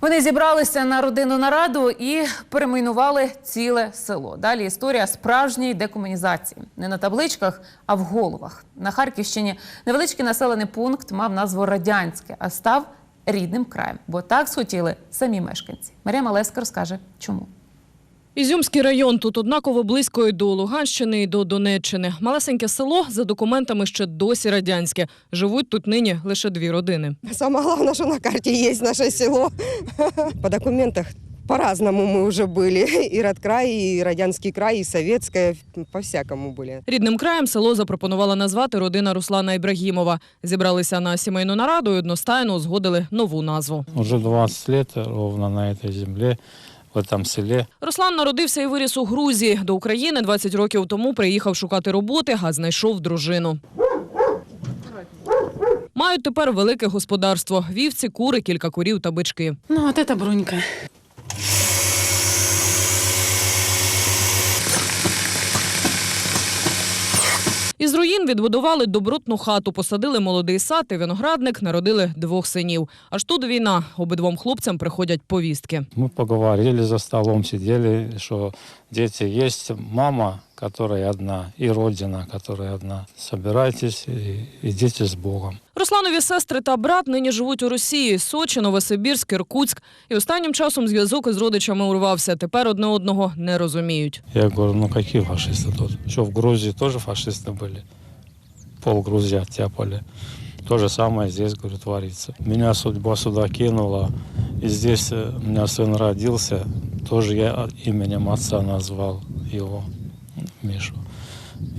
Вони зібралися на родинну нараду і перейменували ціле село. Далі історія справжньої декомунізації не на табличках, а в головах. На Харківщині невеличкий населений пункт мав назву Радянське, а став рідним краєм, бо так схотіли самі мешканці. Марія Малеска розкаже, чому. Ізюмський район тут однаково близько і до Луганщини, і до Донеччини. Малесеньке село за документами ще досі радянське. Живуть тут нині лише дві родини. Самое главное, что на карте есть наше село. По документах по-разному мы уже были. И Радкрай, и Радянский край, и Советское. По-всякому были. Рідним краєм село запропонувала назвати родина Руслана Ібрагімова. Зібралися на сімейну нараду і одностайно узгодили нову назву. Уже 20 лет ровно на этой земле, в этом селе. Руслан народився і виріс у Грузії. До України 20 років тому приїхав шукати роботи, а знайшов дружину. Мають тепер велике господарство: вівці, кури, кілька курів та бички. Ну, вот та Брунька. Із руїн відбудували добротну хату, посадили молодий сад і виноградник, народили двох синів. Аж тут війна. Обидвом хлопцям приходять повістки. Ми поговорили за столом, сиділи, що діти є, мама, которая одна, и родина, которая одна. Собирайтесь и идите с Богом. Русланові сестри та брат нині живуть у Росії, Сочі, Новосибірськ, Іркутськ. І останнім часом зв'язок із родичами урвався. Тепер одне одного не розуміють. Я говорю, ну какие фашисты тут? Что, в Грузии тоже фашисты были? Пол Грузии оттяпали. То же самое здесь, говорю, творится. Меня судьба сюда кинула, и здесь э, у меня сын родился, тоже я именем отца назвал его, Мишу.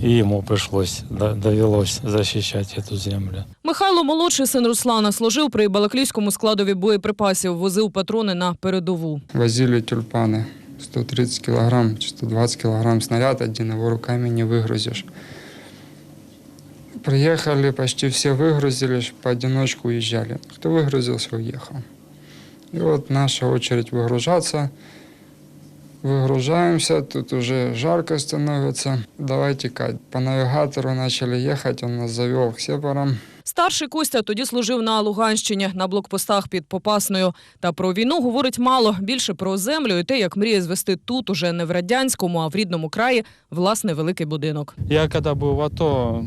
И ему пришлось, да- довелось защищать эту землю. Михайло, молодший син Руслана, служив при Балаклійському складові боєприпасів, возив патрони на передову. Возили тюльпаны. 130 килограмм, 120 килограмм снаряд один, его руками не выгрузишь. Приехали, почти все выгрузились, поодиночку уезжали. Кто выгрузился, уехал. И вот наша очередь выгружаться. Выгружаемся, тут уже жарко становится. Давай текать. По навигатору начали ехать, он нас завел к сепарам. Старший Костя тоді служив на Луганщині на блокпостах під Попасною. Та про війну говорить мало. Більше про землю і те, як мріє звести тут, уже не в радянському, а в рідному краї, власне, великий будинок. Я когда был в АТО,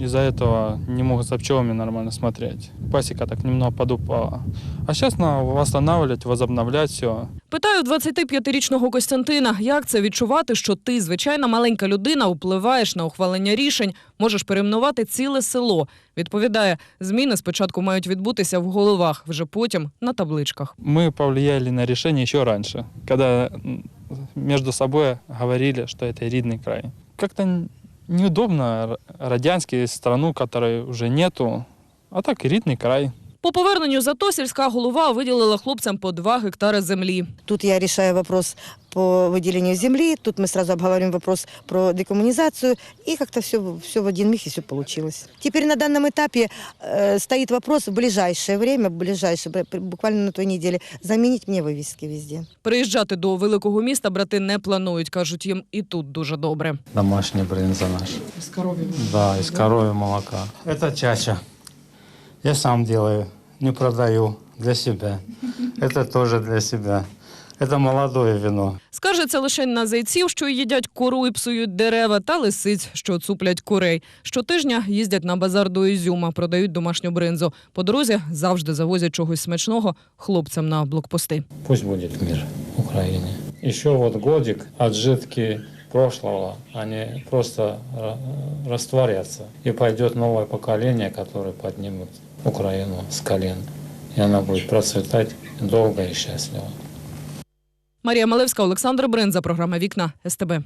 из-за этого не мог за пчелами нормально смотреть. Пасека так немного подупала. А сейчас надо восстанавливать, возобновлять все. Питаю 25-річного Костянтина, як це відчувати, що ти, звичайна маленька людина, впливаєш на ухвалення рішень, можеш перейменувати ціле село. Відповідає, зміни спочатку мають відбутися в головах, вже потім на табличках. Мы повлияли на решение еще раньше, когда м, между собой говорили, что это ридный край. Как-то н- неудобно р- страну, которой уже нету, а так и ритный край. По поверненню за то сільська голова виділила хлопцям по 2 гектари землі. Тут я решаю вопрос по выделению земли, тут мы сразу обговариваем вопрос про декоммунизацию, и как-то все, все в один миг и все получилось. Теперь на данном этапе э, стоит вопрос в ближайшее время, в ближайшее, б- буквально на той неделе, заменить мне вывески везде. Приїжджати до великого міста брати не планують. кажуть, їм і тут дуже добре. Домашняя брынза наша. Из коровьего Да, из коровьего молока. Это чача. Я сам делаю, не продаю для себя. Это тоже для себя. Это молодое вино. Скаржаться лише на зайців, що їдять кору і псують дерева, та лисиць, що цуплять курей. Щотижня їздять на базар до Ізюма, продають домашню бринзу. По дорозі завжди завозять чогось смачного хлопцям на блокпости. Пусть будет мир Украине. Еще вот годик отжитки прошлого, они просто ра- растворятся. И пойдет новое поколение, которое поднимет Украину с колен. И она будет процветать долго и счастливо. Марія Малевська, Олександр Бринза, програма Вікна СТБ.